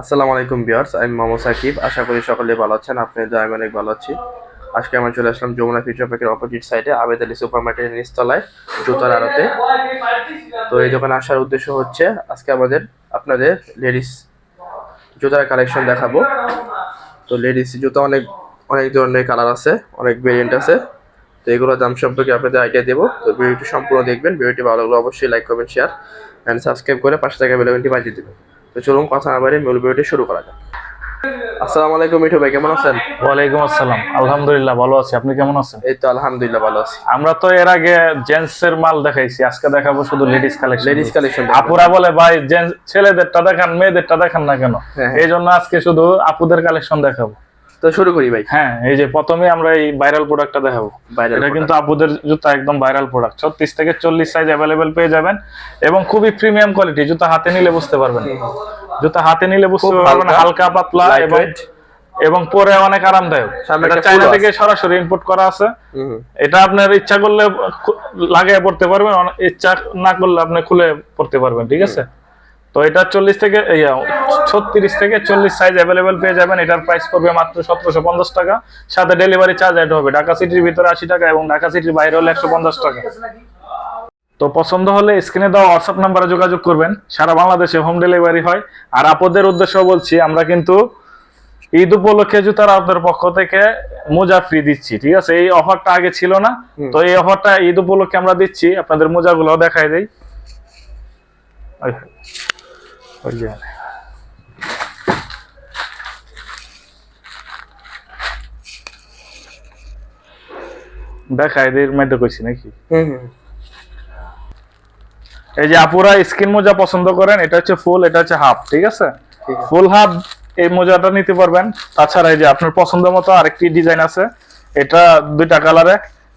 আসসালামু আলাইকুম বিয়ার্স আমি মোহাম্মদ সাকিব। আশা করি সকলে ভালো আছেন আপনাদের আমি অনেক ভালো আছি। আজকে আমরা চলে আসলাম যমুনা ফিউচার পার্কের অপোজিট সাইডে আবেদ আলী সুপার মার্কেটের নিচতলায়, জুতার আড়তে। তো এই দোকানে আসার উদ্দেশ্য হচ্ছে, আজকে আমাদের, আপনাদের লেডিস জুতার কালেকশন দেখাবো। তো লেডিস জুতা অনেক অনেক ধরনের কালার আছে, অনেক ভেরিয়েন্ট আছে। তো এগুলোর দাম সম্পর্কে আপনাদের আইডিয়া দেবো। তো ভিডিওটি সম্পূর্ণ দেখবেন, ভিডিওটি ভালো লাগলে অবশ্যই লাইক করবেন শেয়ার অ্যান্ড সাবস্ক্রাইব করে পাশে থাকা বেলবেনটি বাজিয়ে দেবেন। তো চলুন কথা না বাইরে মূল ভিডিওটি শুরু করা যাক। আসসালামু আলাইকুম মিঠু ভাই কেমন আছেন? ওয়ালাইকুম আসসালাম। আলহামদুলিল্লাহ ভালো আছি। আপনি কেমন আছেন? এই তো আলহামদুলিল্লাহ ভালো আছি। আমরা তো এর আগে জেন্টস এর মাল দেখাইছি আজকে দেখাবো শুধু লেডিস কালেকশন লেডিস কালেকশন আপুরা বলে ভাই জেন্টস ছেলেদেরটা দেখান মেয়েদেরটা দেখান না কেন? হ্যাঁ, হ্যাঁ। এই জন্য আজকে শুধু আপুদের কালেকশন দেখাবো। তো শুরু করি ভাই। হ্যাঁ এই যে প্রথমে আমরা এই ভাইরাল প্রোডাক্টটা দেখাবো। এটা কিন্তু আপুদের জুতা একদম ভাইরাল প্রোডাক্ট ছত্রিশ থেকে চল্লিশ সাইজ অ্যাভেলেবেল পেয়ে যাবেন এবং খুবই প্রিমিয়াম কোয়ালিটি জুতা হাতে নিলে বুঝতে পারবেন। জুতা হাতে নিলে বুঝতে পারবেন হালকা, পাতলা এবং এবং পরে অনেক আরামদায়ক। এটা চাইনা থেকে সরাসরি ইম্পোর্ট করা আছে। এটা আপনার ইচ্ছা করলে লাগিয়ে পড়তে পারবেন ইচ্ছা না করলে আপনি খুলে পড়তে পারবেন ঠিক আছে? তো এটা চল্লিশ থেকে ছত্রিশ থেকে চল্লিশ সাইজ অ্যাভেলেবেল পেয়ে যাবেন। এটার প্রাইস পড়বে মাত্র সতেরোশো পঞ্চাশ টাকা। সাথে ডেলিভারি চার্জ অ্যাড হবে। ঢাকা সিটির ভিতরে আশি টাকা এবং ঢাকা সিটির বাইরে হলে একশো পঞ্চাশ টাকা। তো পছন্দ হলে স্ক্রিনে দেওয়া হোয়াটসঅ্যাপ নাম্বারে যোগাযোগ করবেন। সারা বাংলাদেশে হোম ডেলিভারি হয়। আর আপদের উদ্দেশ্য বলছি আমরা কিন্তু ঈদ উপলক্ষে জুতার আপনাদের পক্ষ থেকে মোজা ফ্রি দিচ্ছি ঠিক আছে? এই অফারটা আগে ছিল না। তো এই অফারটা ঈদ উপলক্ষে আমরা দিচ্ছি। আপনাদের মোজাগুলো দেখাই দেই। ওই যে দেই মেয়েদের কইছি নাকি। এই যে আপুরা স্কিন মোজা পছন্দ করেন এটা হচ্ছে ফুল এটা হচ্ছে হাফ ঠিক আছে? ফুল হাফ এই মোজাটা নিতে পারবেন। তাছাড়া এই যে আপনার পছন্দ মতো আরেকটি ডিজাইন আছে এটা দুইটা কালারে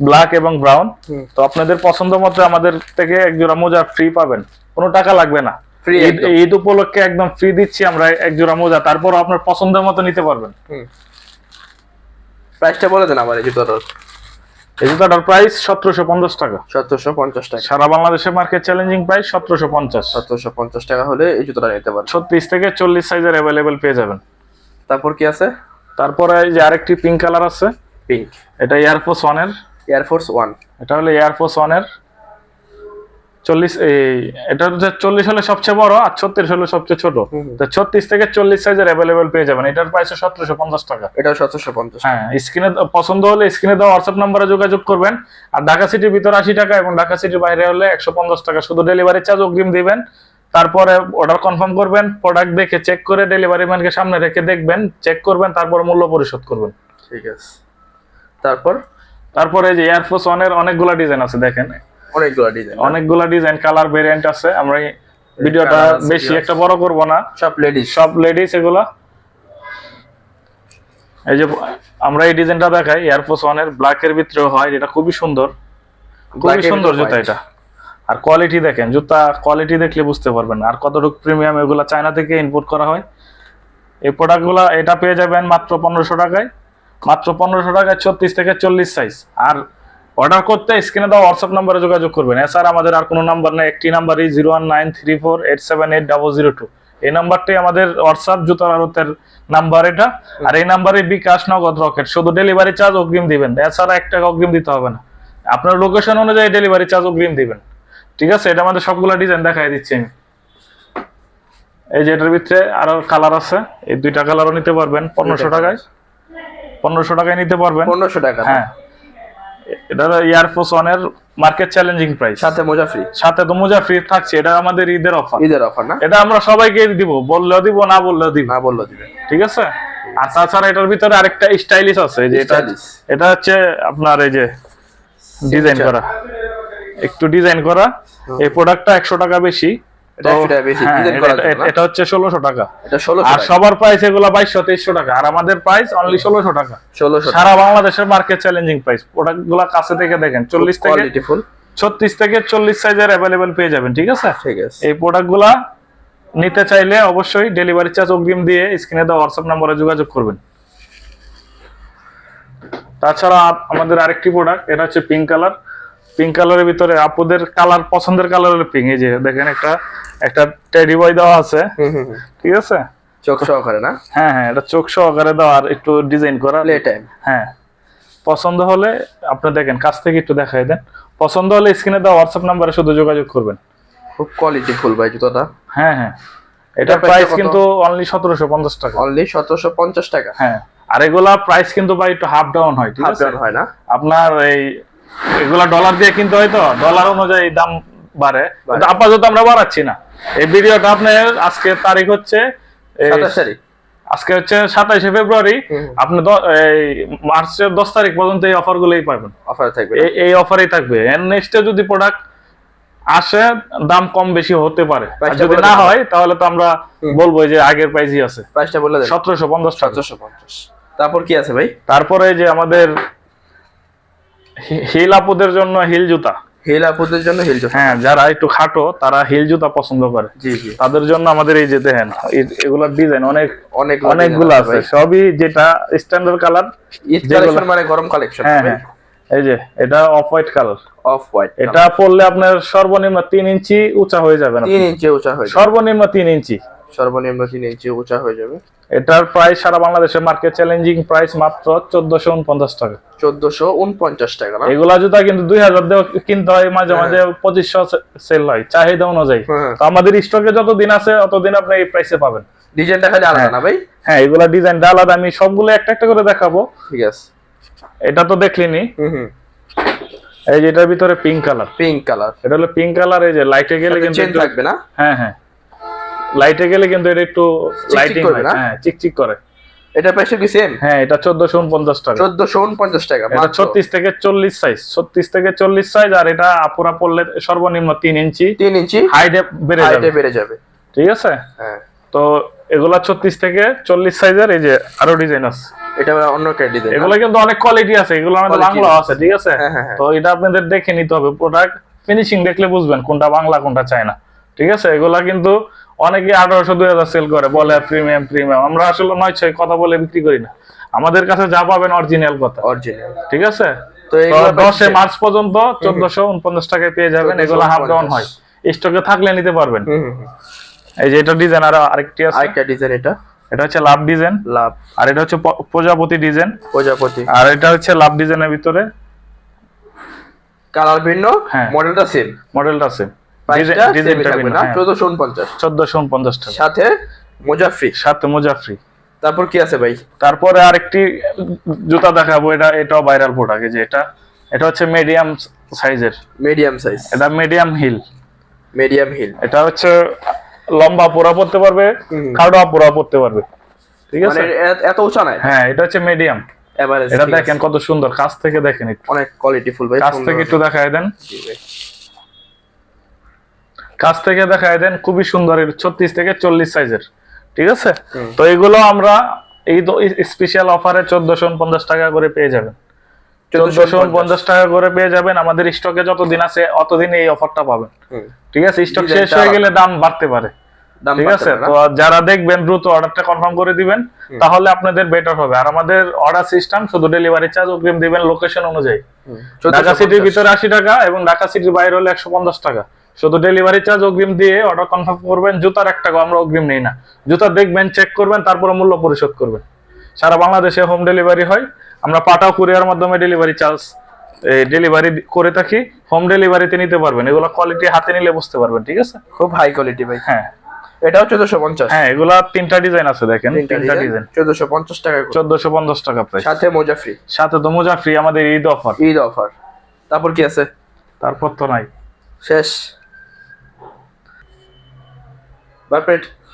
ব্ল্যাক এবং ব্রাউন তো আপনাদের পছন্দ মতো আমাদের থেকে এক জোড়া মোজা ফ্রি পাবেন। কোনো টাকা লাগবে না। ঈদ- উপলক্ষে একদম ফ্রি দিচ্ছি আমরা এক জোড়া মোজা। তারপর আপনার পছন্দের মতো নিতে পারবেন। প্রাইসটা বলে দেন আবার এই জুতোটার। এই জুতাটার প্রাইস সতেরোশো পঞ্চাশ টাকা। সতেরোশো পঞ্চাশ টাকা। সারা বাংলাদেশের মার্কেট চ্যালেঞ্জিং প্রাইস সতেরোশো পঞ্চাশ। সতেরোশো পঞ্চাশ টাকা হলে এই জুতোটা নিতে পারেন। ছত্রিশ থেকে চল্লিশ সাইজের অ্যাভেলেবেল পেয়ে যাবেন। তারপর কি আছে? তারপরে এই যে আরেকটি পিঙ্ক কালার আছে। পিঙ্ক এটা এয়ারফোর্স ওয়ানের এয়ারফোর্স ওয়ান এটা হলো এয়ারফোর্স ওয়ানের চল্লিশ এই এটা হচ্ছে চল্লিশ হলে সবচেয়ে বড় আর ছত্রিশ হলে সবচেয়ে ছোট। তো ছত্রিশ থেকে চল্লিশ সাইজের অ্যাভেলেবেল পেয়ে যাবেন। এটার প্রাইস সতেরোশো পঞ্চাশ টাকা। এটাও সতেরোশো পঞ্চাশ। হ্যাঁ স্ক্রিনে পছন্দ হলে স্ক্রিনে দেওয়া হোয়াটসঅ্যাপ নাম্বারে যোগাযোগ করবেন। আর ঢাকা সিটির ভিতরে আশি টাকা এবং ঢাকা সিটির বাইরে হলে একশো পঞ্চাশ টাকা। শুধু ডেলিভারি চার্জ অগ্রিম দিবেন। তারপরে অর্ডার কনফার্ম করবেন। প্রোডাক্ট দেখে চেক করে ডেলিভারি ম্যানকে সামনে রেখে দেখবেন। চেক করবেন তারপর মূল্য পরিশোধ করবেন। ঠিক আছে। তারপর? তারপরে এই যে এয়ারফোর্স ওয়ানের অনেকগুলা ডিজাইন আছে দেখেন। অনেকগুলো ডিজাইন অনেকগুলা ডিজাইন কালার ভেরিয়েন্ট আছে। আমরা ভিডিওটা বেশি একটা বড় করব না। সব লেডিস সব লেডিস এগুলা। এই যে আমরা এই ডিজাইনটা দেখাই এয়ারফোর্স ওয়ানের ব্ল্যাক এর ভিতরে হয় এটা খুবই সুন্দর। খুবই সুন্দর জুতা এটা। আর কোয়ালিটি দেখেন জুতা কোয়ালিটি দেখলে বুঝতে পারবেন আর কতটুকু প্রিমিয়াম এগুলা চায়না থেকে ইম্পোর্ট করা হয়। এই প্রোডাক্টগুলো এটা পেয়ে যাবেন মাত্র পনেরোশো টাকায়। মাত্র পনেরোশো টাকায় ছত্রিশ থেকে চল্লিশ সাইজ আর অর্ডার করতে স্ক্রিনে দেওয়া হোয়াটসঅ্যাপ নাম্বারে যোগাযোগ করবেন। এছাড়া আমাদের আর কোনো নাম্বার নেই একটি নাম্বারই zero one nine three four eight seven eight double zero two. এই নাম্বারটি আমাদের হোয়াটসঅ্যাপ জুতার আড়তের নাম্বার এটা। আর এই নাম্বারে বিকাশ নগদ রকেট। শুধু ডেলিভারি চার্জ অগ্রিম দিবেন এছাড়া এক টাকা অগ্রিম দিতে হবে না। আপনার লোকেশন অনুযায়ী ডেলিভারি চার্জ অগ্রিম দিবেন। ঠিক আছে? এটা আমাদের সবগুলো ডিজাইন দেখাই দিচ্ছি আমি। এই যে এটার ভিতরে আরও কালার আছে। এই দুইটা কালারও নিতে পারবেন পনেরোশো টাকায়। পনেরোশো টাকায় নিতে পারবেন। পনেরোশো টাকা হ্যাঁ। এটা এয়ারফোর্স ওয়ানের মার্কেট চ্যালেঞ্জিং প্রাইস সাথে মোজা ফ্রি সাথে তো মোজা ফ্রি থাকছে এটা আমাদের ঈদের অফার ঈদের অফার না? এটা আমরা সবাইকে দিব বললেও দিব না বললেও দিব। না বলল দিবেন ঠিক আছে? আর তাছাড়া এটার ভিতরে আরেকটা স্টাইলিশ আছে যে এটা এটা হচ্ছে আপনার এই যে ডিজাইন করা। একটু ডিজাইন করা। এই প্রোডাক্টটা একশো টাকা বেশি। এটা তো, 100 টাকা বেশি, হ্যাঁ, হচ্ছে ষোলোশো টাকা। আর সবার প্রাইস এগুলো বাইশশো তেইশশো টাকা। আর আমাদের প্রাইস অনলি ষোলোশো টাকা। ষোলোশো সারা বাংলাদেশের মার্কেট চ্যালেঞ্জিং প্রাইস প্রোডাক্টগুলা কাছে থেকে দেখেন চল্লিশ থেকে ছত্রিশ থেকে চল্লিশ সাইজের অ্যাভেলেবেল পেয়ে যাবেন ঠিক আছে? ঠিক আছে। এই প্রোডাক্টগুলা নিতে চাইলে অবশ্যই ডেলিভারি চার্জ অগ্রিম দিয়ে স্ক্রিনে দেওয়া হোয়াটসঅ্যাপ নাম্বারে যোগাযোগ করবেন। তাছাড়া আমাদের আরেকটি প্রোডাক্ট এটা হচ্ছে পিঙ্ক কালার পিঙ্ক কালারের ভিতরে আপুদের কালার পছন্দের কালারের পিঙ্ক এই যে দেখেন একটা একটা টেডি বয় দেওয়া আছে। ঠিক আছে? চোখ সহকারে না? হ্যাঁ হ্যাঁ এটা চোখ সহকারে দাও আর একটু ডিজাইন করা। প্লে টাইম হ্যাঁ। পছন্দ হলে আপনি দেখেন কাছ থেকে একটু দেখাই দেন। পছন্দ হলে স্ক্রিনে দেওয়া হোয়াটসঅ্যাপ নাম্বারে শুধু যোগাযোগ করবেন। খুব কোয়ালিটি ফুল ভাই জুতোটা। হ্যাঁ হ্যাঁ। এটার প্রাইস কিন্তু অনলি সতেরোশো পঞ্চাশ টাকা। অনলি সতেরোশো পঞ্চাশ টাকা। হ্যাঁ। আর এগুলা প্রাইস কিন্তু ভাই একটু হাফ ডাউন হয় ঠিক হাফ আছে? ডাউন হয় না? আপনার এই এগুলা ডলার দিয়ে কিনতে হয় তো? ডলার অনুযায়ী দাম বাড়ে। আপাতত আমরা বাড়াচ্ছি না। এই ভিডিওটা আপনার আজকে তারিখ হচ্ছে আজকে হচ্ছে সাতাইশে ফেব্রুয়ারি। আপনি মার্চের দশ তারিখ পর্যন্ত এই অফার গুলোই পাবেন। অফার থাকবে এই অফারেই থাকবে। নেক্সটে যদি প্রোডাক্ট আসে দাম কম বেশি হতে পারে। যদি না হয় তাহলে তো আমরা বলব যে আগের প্রাইসই আছে। প্রাইসটা বলে সতেরোশো পঞ্চাশ সতেরোশো পঞ্চাশ। তারপর কি আছে ভাই? তারপরে যে আমাদের হিল আপুদের জন্য হিল জুতা। হিল আপুদের জন্য হিল জুতা। হ্যাঁ যারা একটু খাটো তারা হিল জুতা পছন্দ করে। জি জি। তাদের জন্য আমাদের এই যে দেখেন এই- এগুলার ডিজাইন অনেক অনেক অনেকগুলো আছে। সবই যেটা স্ট্যান্ডার্ড কালার মানে গরম কালেকশন হ্যাঁ হ্যাঁ। এই যে এটা off white colour off white এটা পড়লে আপনার সর্বনিম্ন তিন ইঞ্চি উঁচা হয়ে যাবে না তিন ইঞ্চি উঁচা হয়ে সর্বনিম্ন তিন ইঞ্চি। সর্বনিম্ন তিন ইঞ্চি উঁচা হয়ে যাবে। এটার প্রাইস সারা বাংলাদেশের মার্কেট চ্যালেঞ্জিং প্রাইস মাত্র চোদ্দশো উনপঞ্চাশ টাকা। চোদ্দশো উনপঞ্চাশ টাকা এগুলা জুতা কিন্তু দুই হাজার দেওয়া কিনতে হয় মাঝে মাঝে পঁচিশশো সেল হয় চাহিদা অনুযায়ী। হ্যাঁ। তো আমাদের স্টকে যতদিন আছে ততদিন আপনি এই প্রাইসে পাবেন। ডিজাইনটা খালি আলাদা না ভাই? হ্যাঁ এগুলা ডিজাইনটা আলাদা। আমি সবগুলো একটা একটা করে দেখাবো। ঠিক আছে। এটা তো দেখলিনি। হুম এই যে এটার ভিতরে পিঙ্ক কালার পিঙ্ক কালার এটা হলো পিঙ্ক কালার এই যে লাইটে গেলে কিন্তু থাকবে না? হ্যাঁ হ্যাঁ। লাইটে গেলে কিন্তু এটা একটু লাইটিং না? হ্যাঁ চিকচিক করে। এটা প্রাইস কি সেম হ্যাঁ এটা চোদ্দশো উনপঞ্চাশ টাকা। চোদ্দশো উনপঞ্চাশ টাকা এটা মাত্র। ছত্রিশ থেকে চল্লিশ সাইজ ছত্রিশ থেকে চল্লিশ সাইজ আর এটা আপুরা পড়লে সর্বনিম্ন তিন ইঞ্চি। তিন ইঞ্চি হাইটে বেড়ে হাইটে যাবে। বেড়ে যাবে। ঠিক আছে? হ্যাঁ। তো এগুলা ছত্রিশ থেকে চল্লিশ সাইজের এই যে আরও ডিজাইন আছে। এটা অন্য একটা ডিজাইন এগুলো কিন্তু অনেক কোয়ালিটি আছে এগুলো আমাদের বাংলা আছে। আছে ঠিক আছে? হ্যাঁ, হ্যাঁ, হ্যাঁ। তো এটা আপনাদের দেখে নিতে হবে প্রোডাক্ট ফিনিশিং দেখলে বুঝবেন কোনটা বাংলা কোনটা চায়না। ঠিক আছে? এগুলা কিন্তু অনেকে আঠারোশো দুই হাজার সেল করে বলে প্রিমিয়াম প্রিমিয়াম আমরা আসলে নয় ছয় কথা বলে বিক্রি করি না। আমাদের কাছে যা পাবেন অরিজিনাল কথা। অরিজিনাল ঠিক আছে? তো দশে মার্চ পর্যন্ত চোদ্দশো উনপঞ্চাশ টাকায় পেয়ে যাবেন। এগুলো হাফ ডাউন হয়। স্টকে থাকলে নিতে পারবেন। এই যে এটা ডিজাইন আর আরেকটি আছে। আরেকটা ডিজাইন এটা। এটা হচ্ছে লাভ ডিজাইন লাভ আর এটা হচ্ছে প্রজাপতি ডিজাইন প্রজাপতি। আর এটা হচ্ছে লাভ ডিজাইনের ভিতরে। কালার ভিন্ন। হ্যাঁ। মডেলটা সেম মডেলটা আছে চোদ্দশো উনপঞ্চাশ চোদ্দশো উনপঞ্চাশ টাকা। সাথে মুজাফরি সাথে মুজাফরি তারপর কি আছে ভাই? তারপরে আরেকটি জুতা দেখাবো এটা এটাও ভাইরাল প্রোডাক্ট যে এটা। এটা হচ্ছে মিডিয়াম সাইজের মিডিয়াম সাইজ এটা মিডিয়াম হিল মিডিয়াম হিল এটা হচ্ছে লম্বা পোড়া পড়তে পারবে। খাড়া পোড়া পড়তে পারবে। ঠিক আছে? মানে এত উঁচা নাই? হ্যাঁ এটা হচ্ছে মিডিয়াম এভারেজ এটা দেখেন কত সুন্দর কাছ থেকে দেখেন একটু। অনেক কোয়ালিটি ফুল ভাই কাছ থেকে একটু দেখায় দেন। কাছ থেকে দেখায় দেন খুবই সুন্দর ছত্রিশ থেকে চল্লিশ সাইজের ঠিক আছে? তো এগুলো আমরা এই স্পেশাল অফারে চোদ্দশো পঞ্চাশ টাকা করে পেয়ে যাবেন। চোদ্দশো পঞ্চাশ টাকা করে পেয়ে যাবেন আমাদের স্টকে যতদিন আছে অতদিন এই অফারটা পাবেন। ঠিক আছে? স্টক শেষ হয়ে গেলে দাম বাড়তে পারে। ঠিক আছে? তো যারা দেখবেন দ্রুত অর্ডারটা কনফার্ম করে দিবেন তাহলে আপনাদের বেটার হবে। আর আমাদের অর্ডার সিস্টেম শুধু ডেলিভারি চার্জ অগ্রিম দিবেন লোকেশন অনুযায়ী। ঢাকা 1450 সিটির ভিতরে আশি টাকা এবং ঢাকা সিটির বাইরে হলে একশো পঞ্চাশ টাকা। শুধু ডেলিভারি চার্জ অগ্রিম দিয়ে অর্ডার কনফার্ম করবেন জুতার এক টাকা আমরা অগ্রিম নেই না। জুতা দেখবেন চেক করবেন তারপরে মূল্য পরিশোধ করবেন। সারা বাংলাদেশে হোম ডেলিভারি হয়। আমরা পাঠাও কুরিয়ার মাধ্যমে ডেলিভারি চার্জ ডেলিভারি করে থাকি। হোম ডেলিভারিতে নিতে পারবেন। এগুলো কোয়ালিটি হাতে নিলে বুঝতে পারবেন ঠিক আছে? খুব হাই কোয়ালিটি ভাই। হ্যাঁ। এটাও চোদ্দশো পঞ্চাশ। হ্যাঁ এগুলা তিনটা ডিজাইন আছে দেখেন তিনটা ডিজাইন চোদ্দশো পঞ্চাশ টাকা। চোদ্দশো পঞ্চাশ টাকা প্রাইস সাথে মুজাফরি সাথে তো মোজা ফ্রি আমাদের ঈদ অফার ঈদ অফার তারপর কি আছে? তারপর তো নাই। শেষ।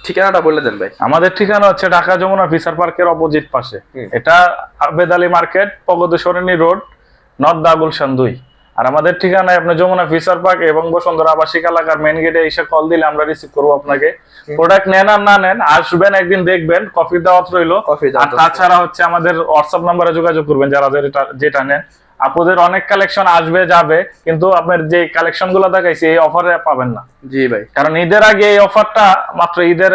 ঠিকানাটা বলে দেন ভাই। আমাদের ঠিকানা হচ্ছে ঢাকা যমুনা ফিসার পার্কের অপোজিট পাশে। এটা Abed Ali market road north দা গুলশান দুই আর আমাদের ঠিকানায় আপনি যমুনা ফিসার পার্ক এবং বসুন্ধরা আবাসিক এলাকার মেন গেটে এসে কল দিলে আমরা রিসিভ করব আপনাকে। প্রোডাক্ট নেন আর না নেন আসবেন একদিন দেখবেন কফি দাওয়াত রইল। কফি আর তাছাড়া হচ্ছে আমাদের হোয়াটসঅ্যাপ নাম্বারে যোগাযোগ করবেন যারা যেটা নেন। আপুদের অনেক কালেকশন আসবে যাবে কিন্তু আপনার যে কালেকশনগুলো দেখাইছি এই অফারে পাবেন না। জি ভাই। কারণ ঈদের আগে এই অফারটা মাত্র ঈদের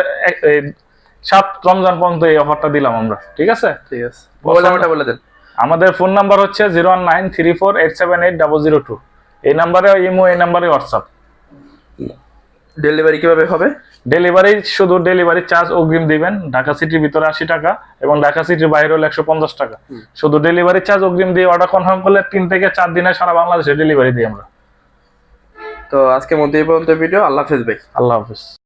সাত রমজান পর্যন্ত এই অফারটা দিলাম আমরা ঠিক আছে? ঠিক আছে। মোবাইল নাম্বারটা বলে দেন। আমাদের ফোন নাম্বার হচ্ছে zero one nine three four eight seven eight double zero two এই নাম্বারে ইমো এই নাম্বারে হোয়াটসঅ্যাপ ডেলিভারি কীভাবে হবে? ডেলিভারি শুধু ডেলিভারি চার্জ অগ্রিম দিবেন। ঢাকা সিটির ভিতরে আশি টাকা এবং ঢাকা সিটির বাইরে হলো একশো পঞ্চাশ টাকা। শুধু ডেলিভারি চার্জ অগ্রিম দিয়ে অর্ডার কনফার্ম করলে তিন থেকে চার দিনে সারা বাংলাদেশে ডেলিভারি দিই আমরা। তো আজকে মধ্যে এই পর্যন্ত ভিডিও আল্লাহ হাফেজ ভাই। আল্লাহ হাফিজ।